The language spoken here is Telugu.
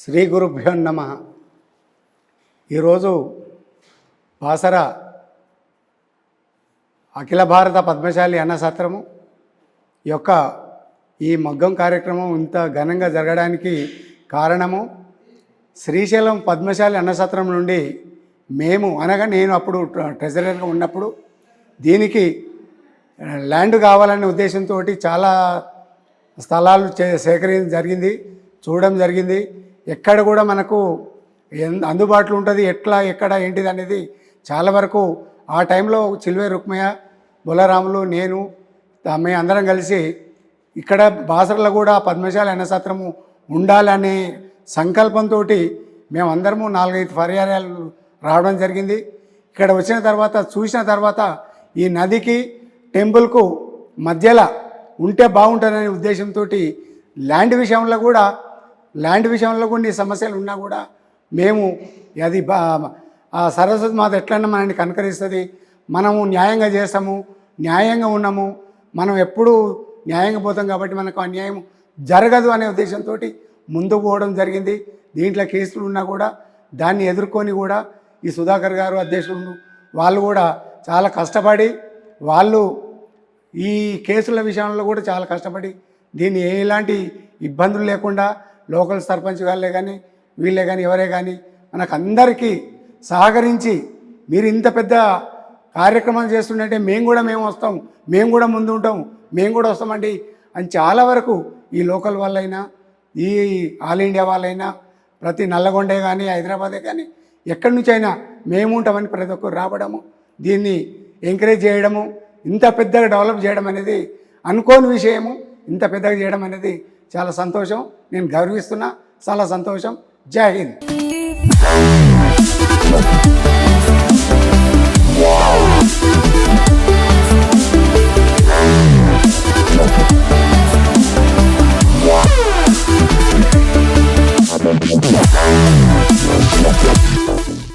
శ్రీ గురుభ్యో నమ. ఈరోజు బాసర అఖిల భారత పద్మశాలి అన్న సత్రము యొక్క ఈ మగ్గం కార్యక్రమం ఇంత ఘనంగా జరగడానికి కారణము శ్రీశైలం పద్మశాలి అన్న సత్రం నుండి మేము అనగా నేను అప్పుడు ట్రెజరర్గా ఉన్నప్పుడు దీనికి ల్యాండ్ కావాలనే ఉద్దేశంతో చాలా స్థలాలు చే సేకరించడం జరిగింది చూడడం జరిగింది. ఎక్కడ కూడా మనకు ఎన్ అందుబాటులో ఉంటుంది ఎట్లా ఎక్కడ ఏంటిది అనేది చాలా వరకు ఆ టైంలో చిల్వే రుక్మయ్య బొలరాములు నేను మేము అందరం కలిసి ఇక్కడ బాసరలో కూడా పద్మశాల అన్నసత్రము ఉండాలనే సంకల్పంతో మేమందరము నాలుగైదు పర్యాయాలు రావడం జరిగింది. ఇక్కడ వచ్చిన తర్వాత చూసిన తర్వాత ఈ నదికి టెంపుల్కు మధ్యలో ఉంటే బాగుంటుందనే ఉద్దేశంతో ల్యాండ్ విషయంలో కూడా ల్యాండ్ విషయంలో కొన్ని సమస్యలు ఉన్నా కూడా మేము అది బా సరస్వతి మాత ఎట్లన్నా మనల్ని కనకరిస్తుంది మనము న్యాయంగా చేస్తాము న్యాయంగా ఉన్నాము మనం ఎప్పుడూ న్యాయంగా పోతాం కాబట్టి మనకు అన్యాయం జరగదు అనే ఉద్దేశంతో ముందుకు పోవడం జరిగింది. దీంట్లో కేసులు ఉన్నా కూడా దాన్ని ఎదుర్కొని కూడా ఈ సుధాకర్ గారు అధ్యక్షులు వాళ్ళు కూడా చాలా కష్టపడి వాళ్ళు ఈ కేసుల విషయంలో కూడా చాలా కష్టపడి దీన్ని ఎలాంటి ఇబ్బందులు లేకుండా లోకల్ సర్పంచ్ వాళ్ళే కానీ వీళ్ళే కానీ ఎవరే కానీ మనకు అందరికీ సహకరించి మీరు ఇంత పెద్ద కార్యక్రమం చేస్తుంటే మేము కూడా మేము వస్తాం మేము కూడా ముందు ఉంటాం మేము కూడా వస్తామండి అని చాలా వరకు ఈ లోకల్ వాళ్ళైనా ఈ ఆల్ ఇండియా వాళ్ళైనా ప్రతి నల్లగొండే కానీ హైదరాబాదే కానీ ఎక్కడి నుంచి అయినా మేము ఉంటామని ప్రతి ఒక్కరు రావడము దీన్ని ఎంకరేజ్ చేయడము ఇంత పెద్దగా డెవలప్ చేయడం అనేది అనుకోని విషయము. ఇంత పెద్దగా చేయడం అనేది చాలా సంతోషం. నేను గౌరవిస్తున్నా. చాలా సంతోషం. జై హింద్.